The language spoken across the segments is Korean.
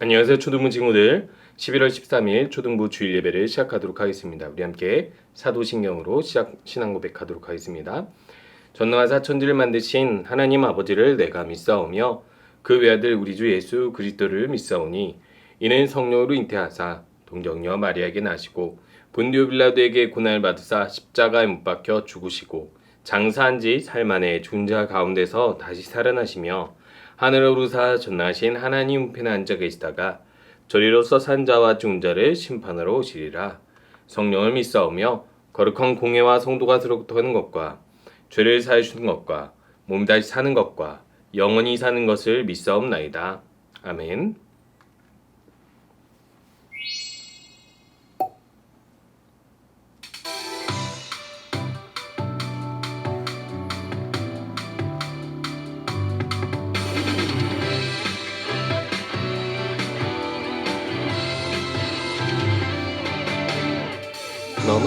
안녕하세요. 초등부 친구들 11월 13일 초등부 주일 예배를 시작하도록 하겠습니다. 우리 함께 사도신경으로 시작 신앙 고백하도록 하겠습니다. 전능하사 천지를 만드신 하나님 아버지를 내가 믿사오며 그 외아들 우리 주 예수 그리스도를 믿사오니 이는 성령으로 잉태하사 동정녀 마리아에게 나시고 본디오 빌라도에게 고난을 받으사 십자가에 못 박혀 죽으시고 장사한 지 살 만에 죽은 자 가운데서 다시 살아나시며 하늘에 오르사 전나신 하나님 우편에 앉아 계시다가 저리로서 산 자와 죽은 자를 심판하러 오시리라 성령을 믿사오며 거룩한 공예와 성도가 들어가는 것과 죄를 사해 주는 것과 몸 다시 사는 것과 영원히 사는 것을 믿사옵나이다 아멘.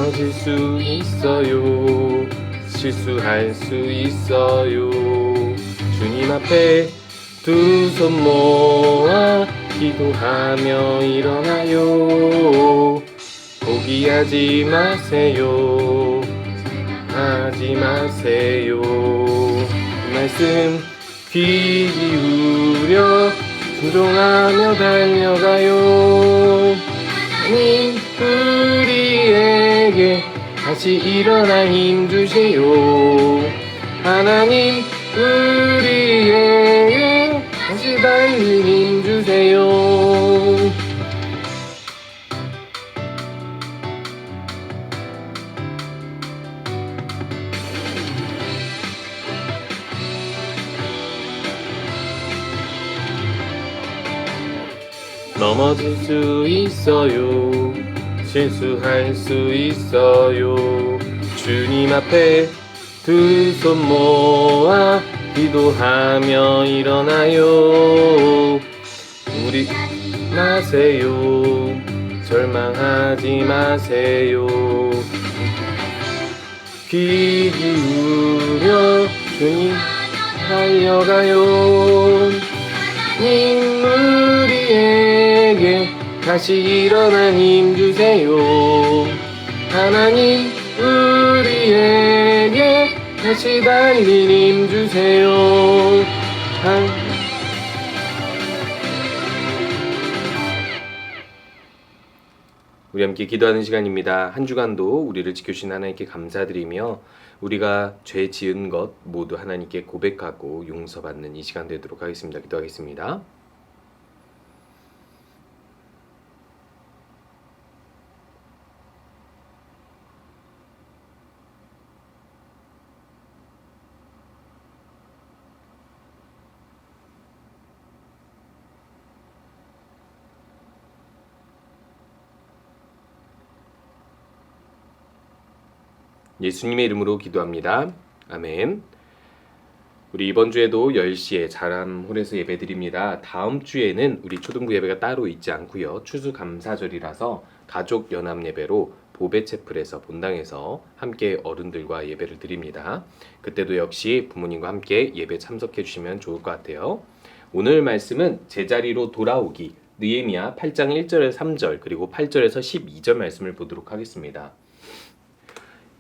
넘어질 수 있어요. 실수할 수 있어요. 주님 앞에 두 손 모아 기도하며 일어나요. 포기하지 마세요. 하지 마세요. 말씀 귀 기울여 순종하며 달려가요. 하나님 우리에게 다시 일어나 힘 주세요. 하나님 우리에게 다시 달릴 힘 주세요. 넘어질 수 있어요. 실수할 수 있어요. 주님 앞에 두 손 모아 기도하며 일어나요. 우리 마세요. 절망하지 마세요. 귀 기울여 주님 달려가요. 우리에게 다시 일어나 힘 주세요. 하나님 우리에게 다시 달릴 힘 주세요. 한... 우리 함께 기도하는 시간입니다. 한 주간도 우리를 지켜주신 하나님께 감사드리며 우리가 죄 지은 것 모두 하나님께 고백하고 용서받는 이 시간 되도록 하겠습니다. 기도하겠습니다. 예수님의 이름으로 기도합니다. 아멘. 우리 이번 주에도 10시에 자람홀에서 예배드립니다. 다음 주에는 우리 초등부 예배가 따로 있지 않고요. 추수감사절이라서 가족 연합 예배로 보배 채플에서 본당에서 함께 어른들과 예배를 드립니다. 그때도 역시 부모님과 함께 예배 참석해 주시면 좋을 것 같아요. 오늘 말씀은 제자리로 돌아오기 느헤미야 8장 1절에서 3절 그리고 8절에서 12절 말씀을 보도록 하겠습니다.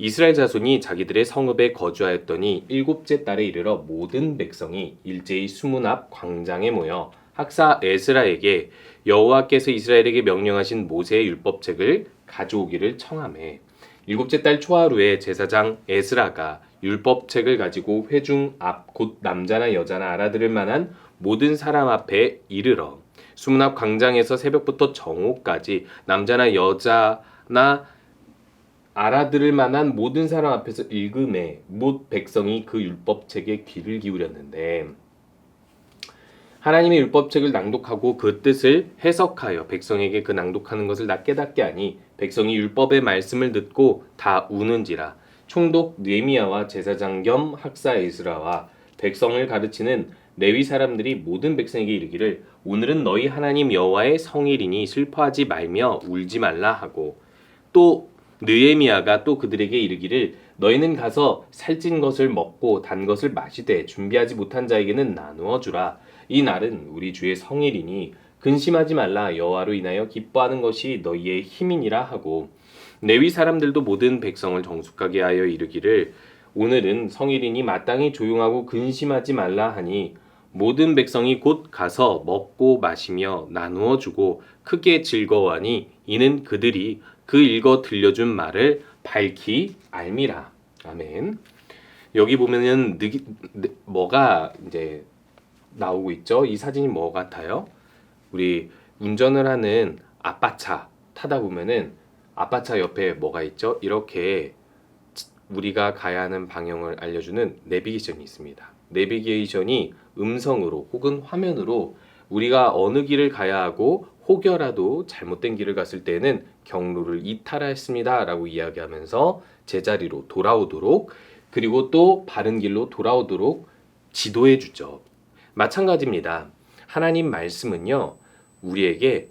이스라엘 자손이 자기들의 성읍에 거주하였더니 일곱째 달에 이르러 모든 백성이 일제히 수문 앞 광장에 모여 학사 에스라에게 여호와께서 이스라엘에게 명령하신 모세의 율법책을 가져오기를 청하매 일곱째 달 초하루에 제사장 에스라가 율법책을 가지고 회중 앞 곧 남자나 여자나 알아들을 만한 모든 사람 앞에 이르러 수문 앞 광장에서 새벽부터 정오까지 남자나 여자나 알아들을 만한 모든 사람 앞에서 읽음에 못 백성이 그 율법책에 귀를 기울였는데 하나님의 율법책을 낭독하고 그 뜻을 해석하여 백성에게 그 낭독하는 것을 나 깨닫게 하니 백성이 율법의 말씀을 듣고 다 우는지라 총독 느헤미야와 제사장 겸 학사 에스라와 백성을 가르치는 레위 사람들이 모든 백성에게 이르기를 오늘은 너희 하나님 여호와의 성일이니 슬퍼하지 말며 울지 말라 하고 또 느헤미야가 또 그들에게 이르기를 너희는 가서 살찐 것을 먹고 단 것을 마시되 준비하지 못한 자에게는 나누어 주라. 이 날은 우리 주의 성일이니 근심하지 말라. 여호와로 인하여 기뻐하는 것이 너희의 힘이니라 하고 레위 사람들도 모든 백성을 정숙하게 하여 이르기를 오늘은 성일이니 마땅히 조용하고 근심하지 말라 하니 모든 백성이 곧 가서 먹고 마시며 나누어 주고 크게 즐거워하니 이는 그들이 그 읽어 들려준 말을 밝히 알미라 아멘. 여기 보면은 느기, 느, 뭐가 이제 나오고 있죠. 이 사진이 뭐 같아요? 우리 운전을 하는 아빠 차 타다 보면은 아빠 차 옆에 뭐가 있죠? 이렇게 우리가 가야 하는 방향을 알려주는 내비게이션이 있습니다. 내비게이션이 음성으로 혹은 화면으로 우리가 어느 길을 가야 하고 혹여라도 잘못된 길을 갔을 때는 경로를 이탈하였습니다 라고 이야기하면서 제자리로 돌아오도록 그리고 또 바른 길로 돌아오도록 지도해 주죠. 마찬가지입니다. 하나님 말씀은요, 우리에게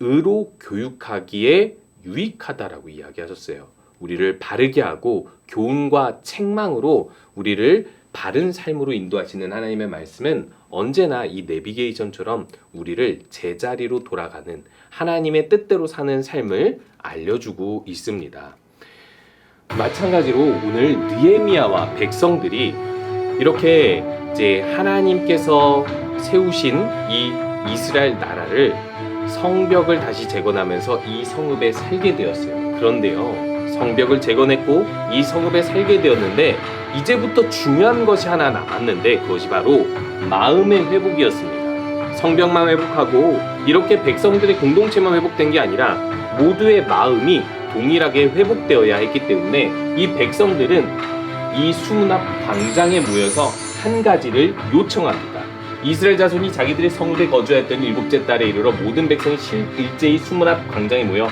의로 교육하기에 유익하다라고 이야기하셨어요. 우리를 바르게 하고 교훈과 책망으로 우리를 바른 삶으로 인도하시는 하나님의 말씀은 언제나 이 내비게이션처럼 우리를 제자리로 돌아가는 하나님의 뜻대로 사는 삶을 알려주고 있습니다. 마찬가지로 오늘 느헤미야와 백성들이 이렇게 이제 하나님께서 세우신 이 이스라엘 나라를 성벽을 다시 재건하면서 이 성읍에 살게 되었어요. 그런데요, 성벽을 재건했고 이 성읍에 살게 되었는데 이제부터 중요한 것이 하나 남았는데 그것이 바로 마음의 회복이었습니다. 성벽만 회복하고 이렇게 백성들의 공동체만 회복된 게 아니라 모두의 마음이 동일하게 회복되어야 했기 때문에 이 백성들은 이 수문 앞 광장에 모여서 한 가지를 요청합니다. 이스라엘 자손이 자기들의 성읍에 거주했던 일곱째 달에 이르러 모든 백성이 일제히 수문 앞 광장에 모여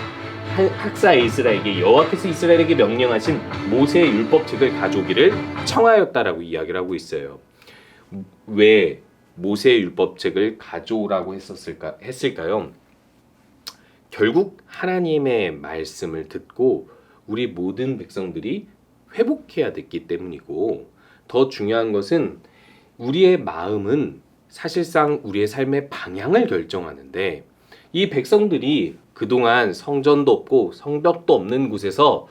학사 이스라엘에게 여호와께서 이스라엘에게 명령하신 모세의 율법 책을 가져오기를 청하였다라고 이야기를 하고 있어요. 왜 모세의 율법 책을 가져오라고 했었을까 했을까요? 결국 하나님의 말씀을 듣고 우리 모든 백성들이 회복해야 됐기 때문이고 더 중요한 것은 우리의 마음은 사실상 우리의 삶의 방향을 결정하는데 이 백성들이 그동안 성전도 없고 성벽도 없는 곳에서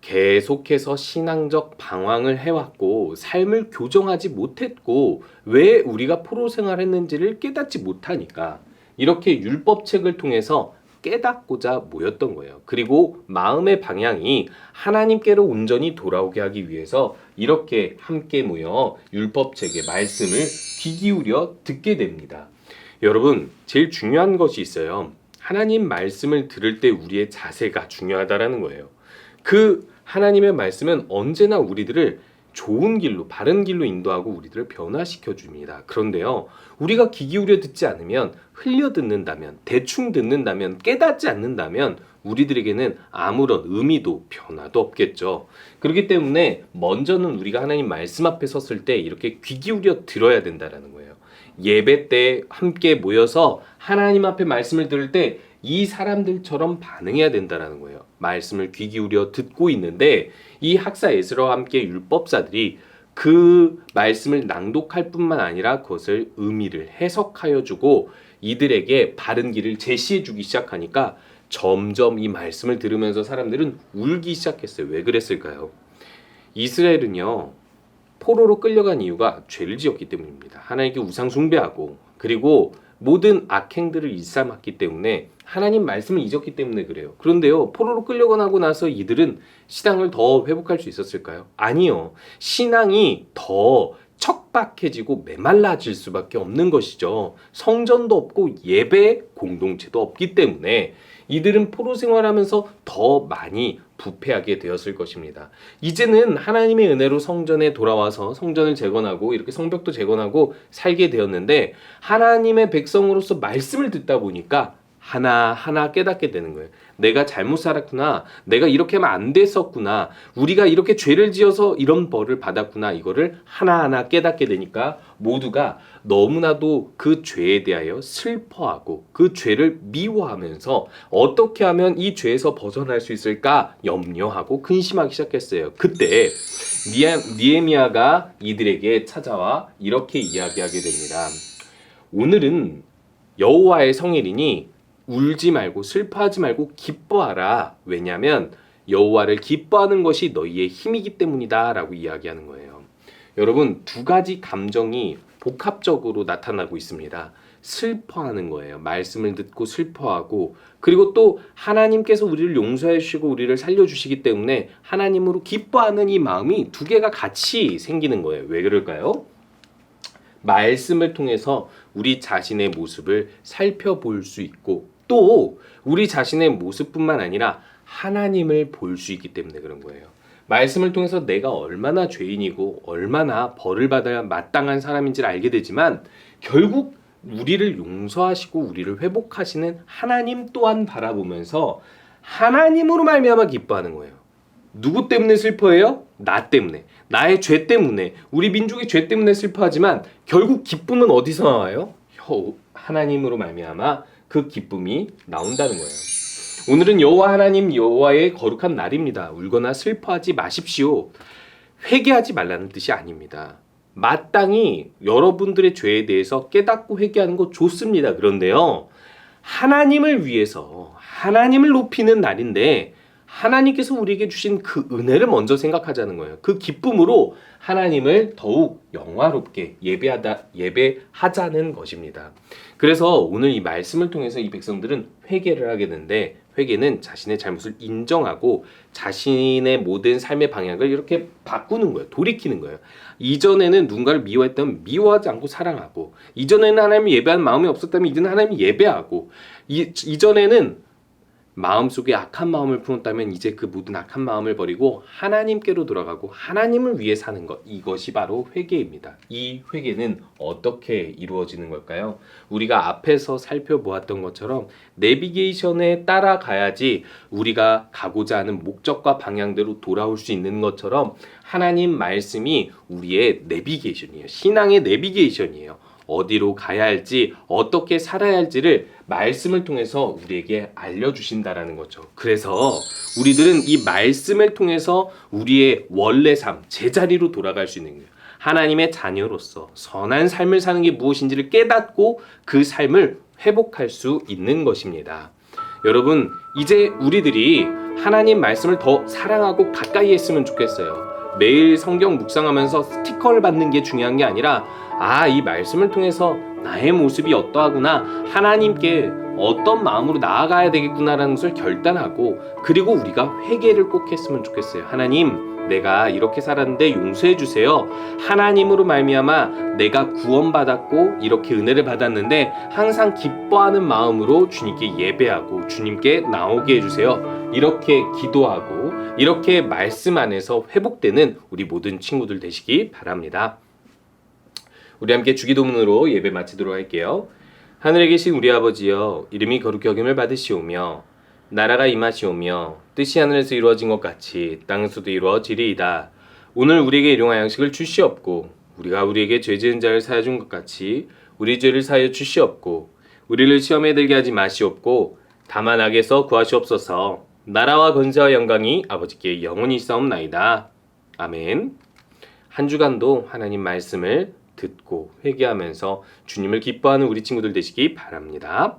계속해서 신앙적 방황을 해왔고 삶을 교정하지 못했고 왜 우리가 포로 생활했는지를 깨닫지 못하니까 이렇게 율법책을 통해서 깨닫고자 모였던 거예요. 그리고 마음의 방향이 하나님께로 온전히 돌아오게 하기 위해서 이렇게 함께 모여 율법책의 말씀을 귀 기울여 듣게 됩니다. 여러분, 제일 중요한 것이 있어요. 하나님 말씀을 들을 때 우리의 자세가 중요하다라는 거예요. 그 하나님의 말씀은 언제나 우리들을 좋은 길로 바른 길로 인도하고 우리들을 변화시켜 줍니다. 그런데요. 우리가 귀 기울여 듣지 않으면 흘려 듣는다면 대충 듣는다면 깨닫지 않는다면 우리들에게는 아무런 의미도 변화도 없겠죠. 그렇기 때문에 먼저는 우리가 하나님 말씀 앞에 섰을 때 이렇게 귀 기울여 들어야 된다라는 거예요. 예배 때 함께 모여서 하나님 앞에 말씀을 들을 때 이 사람들처럼 반응해야 된다라는 거예요. 말씀을 귀 기울여 듣고 있는데 이 학사 에스라와 함께 율법사들이 그 말씀을 낭독할 뿐만 아니라 그것을 의미를 해석하여 주고 이들에게 바른 길을 제시해 주기 시작하니까 점점 이 말씀을 들으면서 사람들은 울기 시작했어요. 왜 그랬을까요? 이스라엘은요. 포로로 끌려간 이유가 죄를 지었기 때문입니다. 하나님께 우상 숭배하고 그리고 모든 악행들을 일삼았기 때문에 하나님 말씀을 잊었기 때문에 그래요. 그런데요, 포로로 끌려가고 나서 이들은 신앙을 더 회복할 수 있었을까요? 아니요. 신앙이 더 척박해지고 메말라질 수밖에 없는 것이죠. 성전도 없고 예배 공동체도 없기 때문에 이들은 포로 생활하면서 더 많이 부패하게 되었을 것입니다. 이제는 하나님의 은혜로 성전에 돌아와서 성전을 재건하고 이렇게 성벽도 재건하고 살게 되었는데 하나님의 백성으로서 말씀을 듣다 보니까 하나하나 깨닫게 되는 거예요. 내가 잘못 살았구나. 내가 이렇게 하면 안 됐었구나. 우리가 이렇게 죄를 지어서 이런 벌을 받았구나. 이거를 하나하나 깨닫게 되니까 모두가 너무나도 그 죄에 대하여 슬퍼하고 그 죄를 미워하면서 어떻게 하면 이 죄에서 벗어날 수 있을까 염려하고 근심하기 시작했어요. 그때 니에미아가 이들에게 찾아와 이렇게 이야기하게 됩니다. 오늘은 여호와의 성일이니 울지 말고 슬퍼하지 말고 기뻐하라. 왜냐하면 여호와를 기뻐하는 것이 너희의 힘이기 때문이다라고 이야기하는 거예요. 여러분 두 가지 감정이 복합적으로 나타나고 있습니다. 슬퍼하는 거예요. 말씀을 듣고 슬퍼하고 그리고 또 하나님께서 우리를 용서해 주시고 우리를 살려 주시기 때문에 하나님으로 기뻐하는 이 마음이 두 개가 같이 생기는 거예요. 왜 그럴까요? 말씀을 통해서 우리 자신의 모습을 살펴볼 수 있고 또 우리 자신의 모습뿐만 아니라 하나님을 볼 수 있기 때문에 그런 거예요. 말씀을 통해서 내가 얼마나 죄인이고 얼마나 벌을 받아야 마땅한 사람인지를 알게 되지만 결국 우리를 용서하시고 우리를 회복하시는 하나님 또한 바라보면서 하나님으로 말미암아 기뻐하는 거예요. 누구 때문에 슬퍼해요? 나 때문에. 나의 죄 때문에. 우리 민족의 죄 때문에 슬퍼하지만 결국 기쁨은 어디서 나와요? 여- 하나님으로 말미암아 그 기쁨이 나온다는 거예요. 오늘은 여호와 하나님 여호와의 거룩한 날입니다. 울거나 슬퍼하지 마십시오. 회개하지 말라는 뜻이 아닙니다. 마땅히 여러분들의 죄에 대해서 깨닫고 회개하는 거 좋습니다. 그런데요. 하나님을 위해서 하나님을 높이는 날인데 하나님께서 우리에게 주신 그 은혜를 먼저 생각하자는 거예요. 그 기쁨으로 하나님을 더욱 영화롭게 예배하다 예배하자는 것입니다. 그래서 오늘 이 말씀을 통해서 이 백성들은 회개를 하게 되는데 회개는 자신의 잘못을 인정하고 자신의 모든 삶의 방향을 이렇게 바꾸는 거예요. 돌이키는 거예요. 이전에는 누군가를 미워했다면 미워하지 않고 사랑하고 이전에는 하나님을 예배하는 마음이 없었다면 이제는 하나님을 예배하고 이, 이전에는 마음속에 악한 마음을 품었다면 이제 그 모든 악한 마음을 버리고 하나님께로 돌아가고 하나님을 위해 사는 것 이것이 바로 회개입니다. 이 회개는 어떻게 이루어지는 걸까요? 우리가 앞에서 살펴보았던 것처럼 내비게이션에 따라가야지 우리가 가고자 하는 목적과 방향대로 돌아올 수 있는 것처럼 하나님 말씀이 우리의 내비게이션이에요. 신앙의 내비게이션이에요. 어디로 가야 할지 어떻게 살아야 할지를 말씀을 통해서 우리에게 알려주신다라는 거죠. 그래서 우리들은 이 말씀을 통해서 우리의 원래 삶 제자리로 돌아갈 수 있는 거예요. 하나님의 자녀로서 선한 삶을 사는 게 무엇인지를 깨닫고 그 삶을 회복할 수 있는 것입니다. 여러분 이제 우리들이 하나님 말씀을 더 사랑하고 가까이 했으면 좋겠어요. 매일 성경 묵상하면서 스티커를 받는 게 중요한 게 아니라 아, 이 말씀을 통해서 나의 모습이 어떠하구나, 하나님께 어떤 마음으로 나아가야 되겠구나라는 것을 결단하고, 그리고 우리가 회개를 꼭 했으면 좋겠어요. 하나님, 내가 이렇게 살았는데 용서해 주세요. 하나님으로 말미암아 내가 구원받았고 이렇게 은혜를 받았는데 항상 기뻐하는 마음으로 주님께 예배하고 주님께 나오게 해 주세요. 이렇게 기도하고 이렇게 말씀 안에서 회복되는 우리 모든 친구들 되시기 바랍니다. 우리 함께 주기도문으로 예배 마치도록 할게요. 하늘에 계신 우리 아버지여 이름이 거룩히 여김을 받으시오며 나라가 임하시오며 뜻이 하늘에서 이루어진 것 같이 땅에서도 이루어지리이다. 오늘 우리에게 일용할 양식을 주시옵고 우리가 우리에게 죄 지은 자를 사여 준 것 같이 우리 죄를 사여 주시옵고 우리를 시험에 들게 하지 마시옵고 다만 악에서 구하시옵소서 나라와 권세와 영광이 아버지께 영원히 있사옵나이다. 아멘. 한 주간도 하나님 말씀을 듣고 회개하면서 주님을 기뻐하는 우리 친구들 되시기 바랍니다.